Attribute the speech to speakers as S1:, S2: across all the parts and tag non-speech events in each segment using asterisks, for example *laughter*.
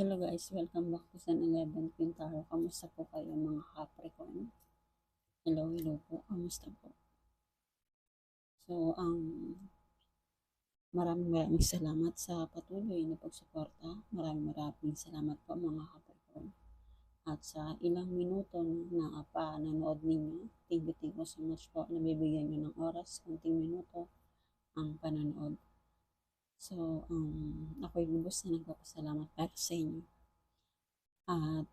S1: Hello guys, welcome back to San 11 Quintaro. Kamusta po kayo mga Capricorn? Hello, hello po. Kamusta po? So, ang maraming maraming salamat sa patuloy na pagsuporta. Maraming maraming salamat po mga Capricorn. At sa ilang minuto na pa nanood ninyo, thank you, thank you so much po. Nabibigyan nyo ng oras, kunting minuto ang panonood. So, um, ako'y lubos na nagpapasalamat para sa inyo. At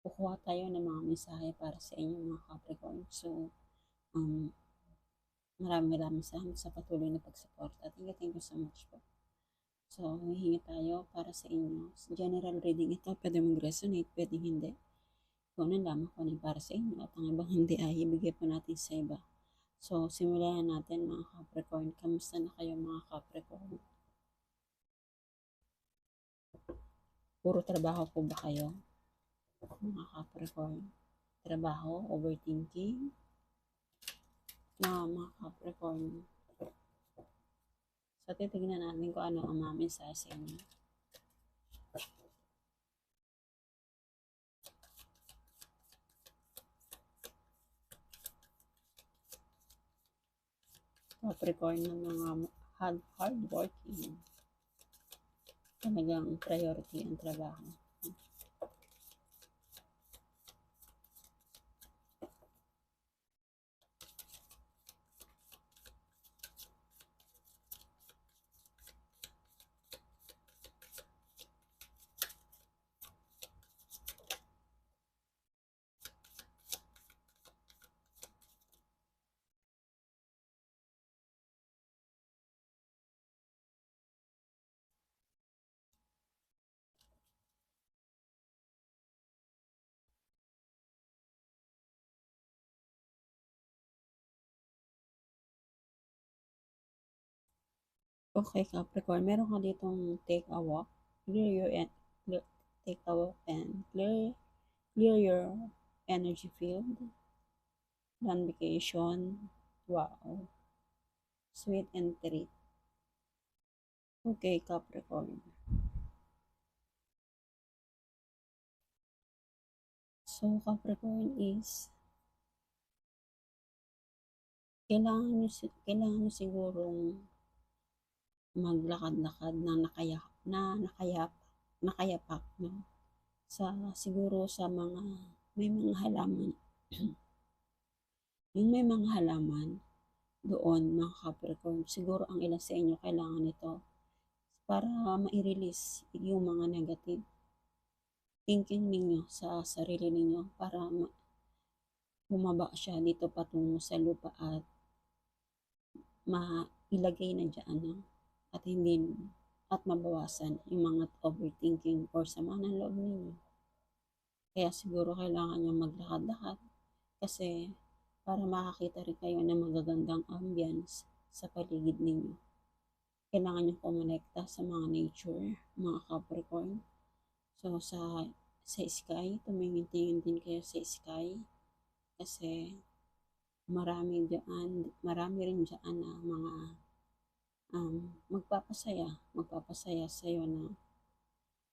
S1: kukuha tayo ng mga mensahe para sa inyo mga Capricorn. So, um, maraming maraming salamat sa patuloy na pagsuporta. Thank you, thank you so much po. So, hihingi tayo para sa inyo. General reading ito, pwede mag-resonate, pwede hindi. Kung ano lamang kung ano para sa inyo at ang ibang hindi ay ibigay po natin sa iba. So, simulan natin mga Capricorn. Kamusta na kayo mga Capricorn? Puro trabaho po ba kayo? Mga Capricorn. Trabaho, overthinking. Na mga Capricorn. So, titignan natin kung ano ang mga mensahe sa inyo. Capricorn ng mga hard, hardworking. Talagang priority ang trabaho. Okay, Capricorn, meron ka ditong take a walk, clear your en- take a walk and clear clear your energy field. Run vacation. Wow. Sweet and treat. Okay, Capricorn. So, Capricorn is kailangan nyo, kailangan nyo sigurong maglakad-lakad na nakaya na nakayap nakayapak no sa siguro sa mga may mga halaman *clears throat* yung may mga halaman doon mga Capricorn siguro ang ilan sa inyo kailangan nito para ma-release yung mga negative thinking ninyo sa sarili ninyo para ma- bumaba siya dito patungo sa lupa at mailagay na dyan no? At hindi at mabawasan yung mga overthinking or sama ng loob ninyo. Kaya siguro kailangan nyo maglakad-lakad kasi para makakita rin kayo ng magagandang ambience sa paligid ninyo. Kailangan nyo kumonekta sa mga nature, mga Capricorn. So sa sa sky, tumingin-tingin din kayo sa sky kasi marami diyan, marami rin diyan na mga um, magpapasaya, magpapasaya sa iyo na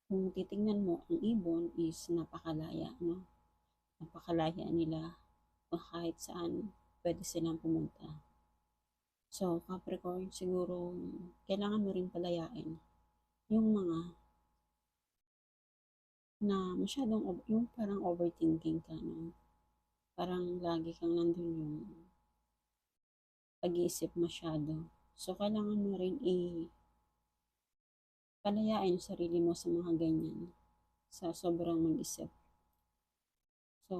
S1: kung titingnan mo, ang ibon is napakalaya, no? Napakalaya nila kahit saan pwede silang pumunta. So, Capricorn, siguro kailangan mo rin palayain yung mga na masyadong, yung parang overthinking ka, no? Parang lagi kang nandun yung pag-iisip masyado. So, kailangan mo rin i- palayain yung sarili mo sa mga ganyan. Sa sobrang mag-isip. So,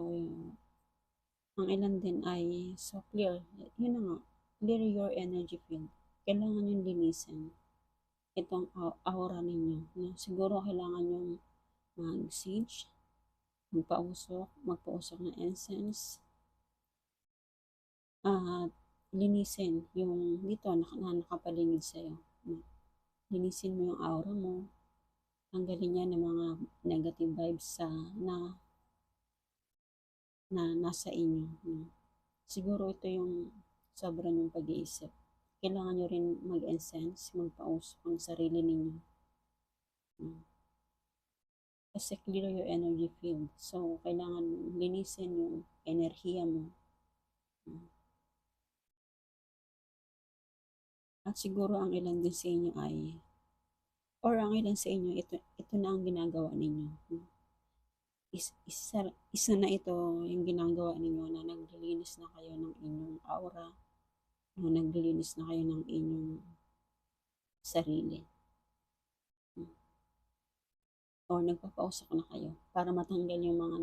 S1: ang ilan din ay so clear. Yun na nga, clear your energy field. Kailangan yung linisin itong aura ninyo. No? Siguro kailangan yung mag-sage, magpausok, magpausok ng incense, at linisin yung dito na, na nakapaligid sa'yo. Linisin mo yung aura mo, tanggalin niya ng mga negative vibes sa na na nasa inyo. Siguro ito yung sobrang yung pag-iisip. Kailangan nyo rin mag-incense, magpausok ang sarili ninyo. Kasi clear your energy field. So, kailangan linisin yung enerhiya mo. At siguro ang ilan din sa inyo ay, or ang ilan sa inyo, ito, ito na ang ginagawa ninyo. Is, isa, isa na ito yung ginagawa ninyo na naglilinis na kayo ng inyong aura, no, naglilinis na kayo ng inyong sarili. Or nagpapausok na kayo para matanggal yung mga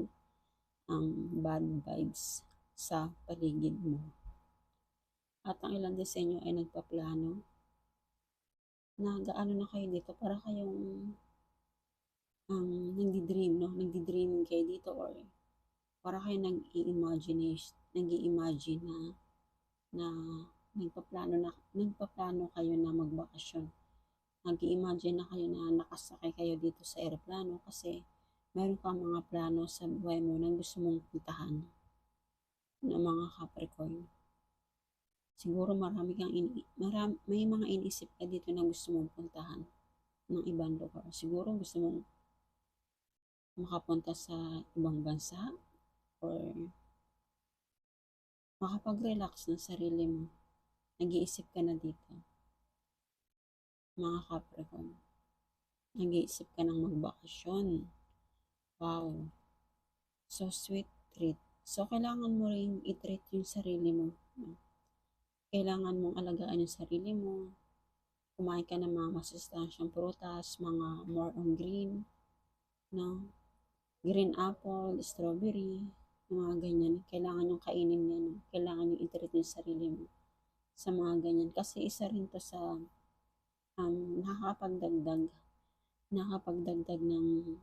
S1: ang bad vibes sa paligid mo. At ang ilan din sa inyo ay nagpaplano na gaano na kayo dito para kayong um, nagdi-dream, no? Nagdi-dream kayo dito or para kayo nag-i-imagine, nag-i-imagine na na nagpaplano na nagpaplano kayo na magbakasyon. Nag-i-imagine na kayo na nakasakay kayo dito sa eroplano kasi meron kang mga plano sa buhay mo na gusto mong puntahan ng mga Capricorn siguro marami kang ini marami, may mga iniisip ka dito na gusto mong puntahan ng ibang lugar. Siguro gusto mong makapunta sa ibang bansa or makapag-relax ng sarili mo. Nag-iisip ka na dito. Mga Capricorn. Nag-iisip ka ng magbakasyon. Wow. So sweet treat. So, kailangan mo rin i-treat yung sarili mo kailangan mong alagaan yung sarili mo. Kumain ka ng mga masustansyang prutas, mga more on green, no? Green apple, strawberry, mga ganyan. Kailangan yung kainin yan. No? Kailangan yung interit yung sarili mo sa mga ganyan. Kasi isa rin to sa um, nakakapagdagdag nakakapagdagdag ng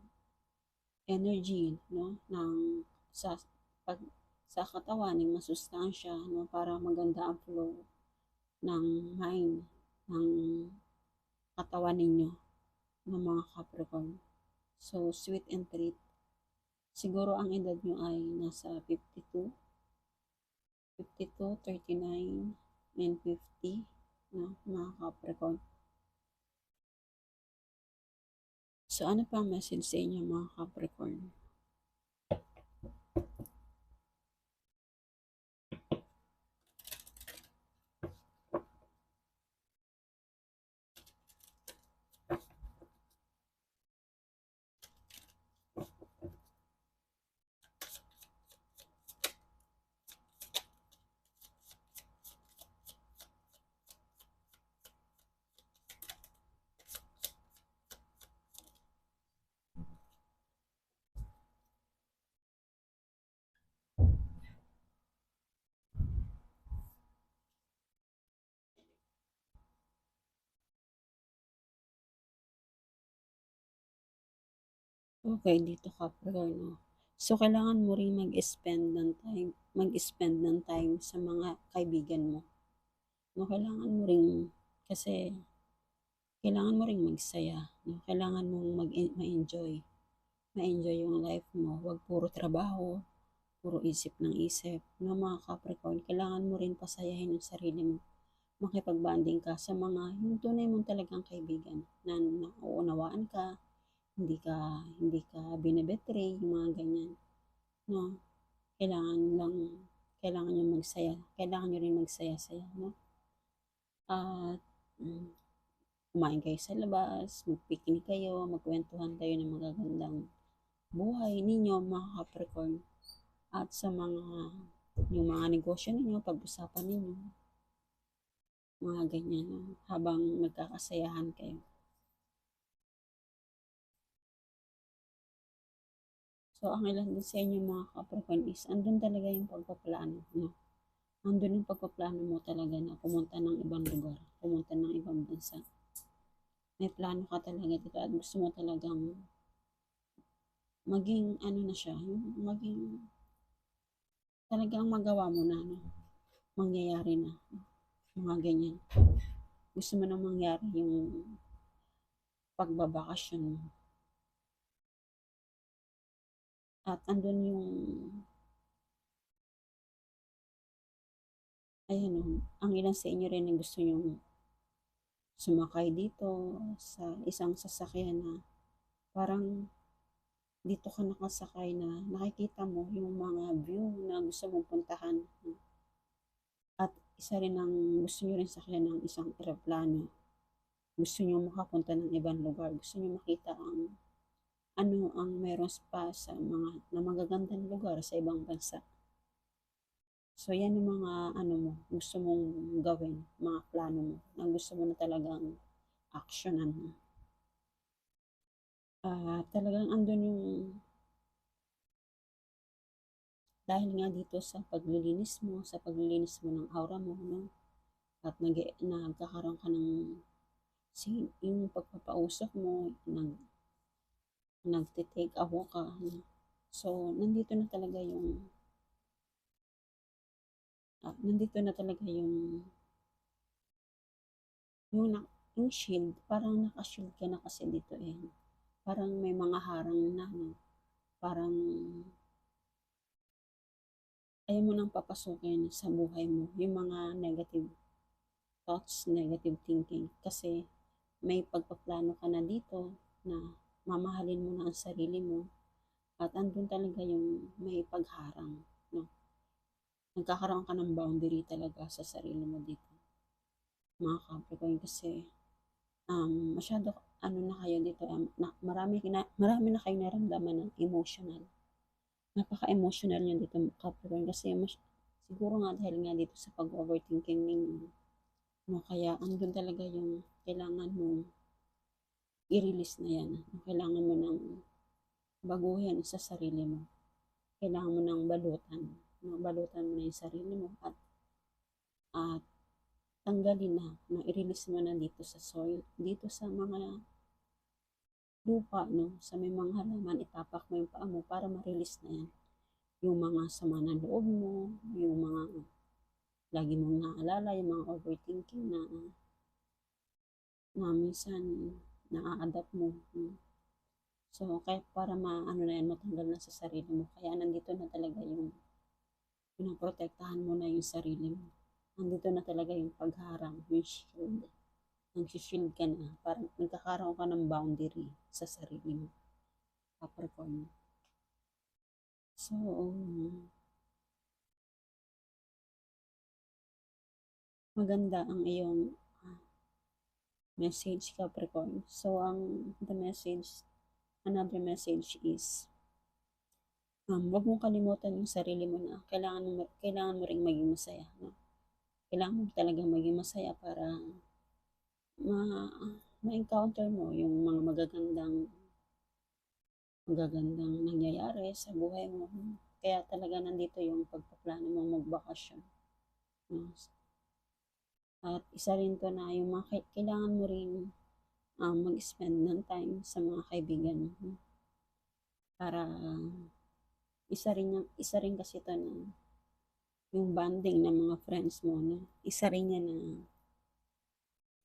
S1: energy, no? Ng sa pag sa katawan ng masustansya no, para maganda ang flow ng mind, ng katawan ninyo ng mga Capricorn. So, sweet and treat. Siguro ang edad nyo ay nasa 52, 52, 39, and 50 na mga Capricorn. So, ano pa ang message sa inyo mga Capricorn? Okay, dito no? So, kailangan mo rin mag-spend ng time, mag-spend ng time sa mga kaibigan mo. No, kailangan mo rin, kasi, kailangan mo rin magsaya. No? Kailangan mong mag-enjoy. Ma-enjoy yung life mo. Huwag puro trabaho, puro isip ng isip. No, mga Capricorn, kailangan mo rin pasayahin yung sarili mo. Makipag-banding ka sa mga, yung tunay mong talagang kaibigan na nauunawaan ka, hindi ka hindi ka binebetray, yung mga ganyan. No? Kailangan lang kailangan niyo magsaya. Kailangan niyo rin magsaya-saya, no? At um, kumain kayo sa labas, magpiknik kayo, magkwentuhan kayo ng magagandang buhay ninyo, mga Capricorn. At sa mga yung mga negosyo ninyo, pag-usapan ninyo, mga ganyan, no? habang nagkakasayahan kayo. So, ang ilan din sa inyo mga Capricorn is, andun talaga yung pagpaplano, no? Andun yung pagpaplano mo talaga na pumunta ng ibang lugar, pumunta ng ibang bansa. May plano ka talaga dito at gusto mo talagang maging ano na siya, maging talagang magawa mo na, no? Mangyayari na. Mga ganyan. Gusto mo na mangyari yung pagbabakasyon mo at andun yung ayan o, ang ilan sa inyo rin na gusto nyong sumakay dito sa isang sasakyan na parang dito ka nakasakay na nakikita mo yung mga view na gusto mong puntahan. At isa rin ang gusto nyo rin sakyan ng isang eroplano. Gusto nyo makapunta ng ibang lugar. Gusto nyo makita ang ano ang meron pa sa mga na magagandang lugar sa ibang bansa. So, yan yung mga ano mo, gusto mong gawin, mga plano mo, na gusto mo na talagang actionan mo. Ah, talagang andun yung dahil nga dito sa paglilinis mo, sa paglilinis mo ng aura mo, no? At nag nagkakaroon ka ng yung pagpapausok mo, nag nagte-take a walk ka, no? So, nandito na talaga yung ah, nandito na talaga yung yung, na, yung shield, parang naka-shield ka na kasi dito eh. Parang may mga harang na, no? Parang ayaw mo nang papasukin sa buhay mo yung mga negative thoughts, negative thinking. Kasi may pagpaplano ka na dito na mamahalin mo na ang sarili mo at andun talaga yung may pagharang. No? Nagkakaroon ka ng boundary talaga sa sarili mo dito. Mga Capricorn kasi um, masyado ano na kayo dito, um, na, marami, na, marami na kayong naramdaman ng emotional napaka-emotional nyo dito Capricorn kasi mas, siguro nga dahil nga dito sa pag-overthinking ninyo no, kaya andun talaga yung kailangan mo i-release na yan. Kailangan mo nang baguhin sa sarili mo. Kailangan mo nang balutan. No, balutan mo na yung sarili mo at at tanggalin na, no, i-release mo na dito sa soil, dito sa mga lupa, no, sa may mga halaman, itapak mo yung paa mo para ma-release na yan. Yung mga sama ng loob mo, yung mga lagi mong naalala, yung mga overthinking na na minsan na-adapt mo. No? So, kaya para ma-ano na yan, matanggal na sa sarili mo. Kaya nandito na talaga yung pinaprotektahan mo na yung sarili mo. Nandito na talaga yung pagharang, yung shield nagsishield ka na, parang nagkakaroon ka ng boundary sa sarili mo. Capricorn. So, maganda ang iyong message, Capricorn. So, ang the message, another message is, um, wag mong kalimutan yung sarili mo na kailangan mo, kailangan mo ring maging masaya. No? Kailangan mo talagang maging masaya para ma ma-encounter mo yung mga magagandang magagandang nangyayari sa buhay mo. Kaya talaga nandito yung pagpaplano mong magbakasyon. No? At isa rin to na yung mga kailangan mo rin um, mag-spend ng time sa mga kaibigan mo. Para isa rin, isa rin kasi to na yung bonding ng mga friends mo. No? Isa rin yan na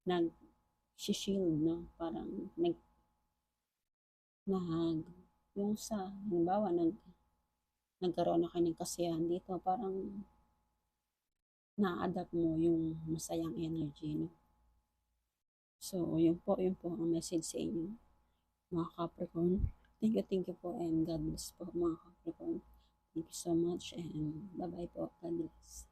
S1: nag shield no parang nag nag yung sa halimbawa nag nagkaroon na kayo ng kasiyahan dito parang na-adapt mo yung masayang energy no? So yun po yun po ang message sa inyo mga Capricorn. Thank you thank you po and God bless po mga Capricorn. Thank you so much and bye bye po. God bless